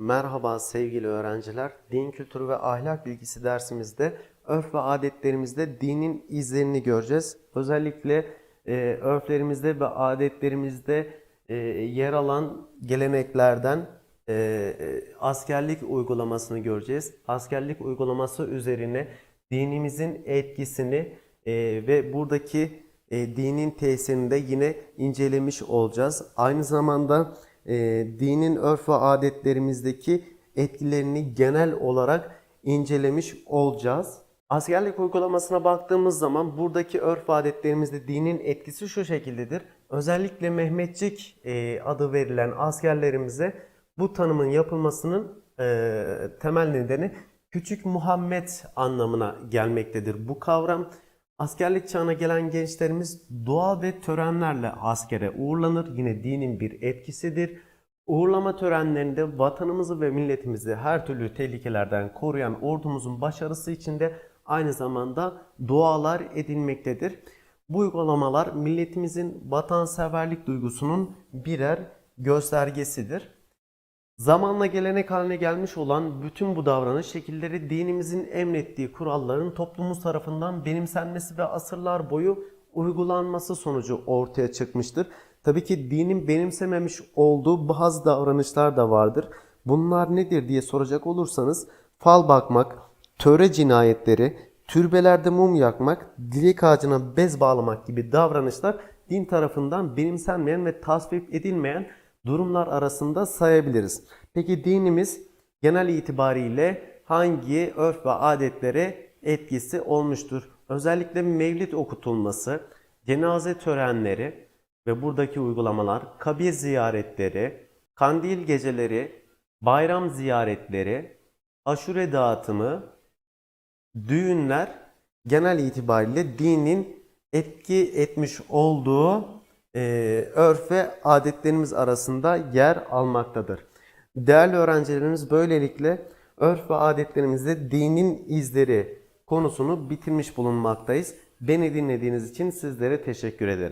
Merhaba sevgili öğrenciler. Din kültürü ve ahlak bilgisi dersimizde örf ve adetlerimizde dinin izlerini göreceğiz. Özellikle e, örflerimizde ve adetlerimizde e, yer alan geleneklerden e, e, askerlik uygulamasını göreceğiz. Askerlik uygulaması üzerine dinimizin etkisini e, ve buradaki e, dinin tesirini de yine incelemiş olacağız. Aynı zamanda e, dinin örf ve adetlerimizdeki etkilerini genel olarak incelemiş olacağız. Askerlik uygulamasına baktığımız zaman buradaki örf adetlerimizde dinin etkisi şu şekildedir. Özellikle Mehmetçik e, adı verilen askerlerimize bu tanımın yapılmasının e, temel nedeni Küçük Muhammed anlamına gelmektedir. Bu kavram askerlik çağına gelen gençlerimiz dua ve törenlerle askere uğurlanır. Yine dinin bir etkisidir. Uğurlama törenlerinde vatanımızı ve milletimizi her türlü tehlikelerden koruyan ordumuzun başarısı için de aynı zamanda dualar edilmektedir. Bu uygulamalar milletimizin vatanseverlik duygusunun birer göstergesidir. Zamanla gelenek haline gelmiş olan bütün bu davranış şekilleri dinimizin emrettiği kuralların toplumumuz tarafından benimsenmesi ve asırlar boyu uygulanması sonucu ortaya çıkmıştır. Tabii ki dinin benimsememiş olduğu bazı davranışlar da vardır. Bunlar nedir diye soracak olursanız fal bakmak, töre cinayetleri, türbelerde mum yakmak, dilek ağacına bez bağlamak gibi davranışlar din tarafından benimsenmeyen ve tasvip edilmeyen durumlar arasında sayabiliriz. Peki dinimiz genel itibariyle hangi örf ve adetlere etkisi olmuştur? Özellikle mevlid okutulması, cenaze törenleri ve buradaki uygulamalar, kabir ziyaretleri, kandil geceleri, bayram ziyaretleri, aşure dağıtımı, düğünler genel itibariyle dinin etki etmiş olduğu e, örf ve adetlerimiz arasında yer almaktadır. Değerli öğrencilerimiz böylelikle örf ve adetlerimizde dinin izleri konusunu bitirmiş bulunmaktayız. Beni dinlediğiniz için sizlere teşekkür ederim.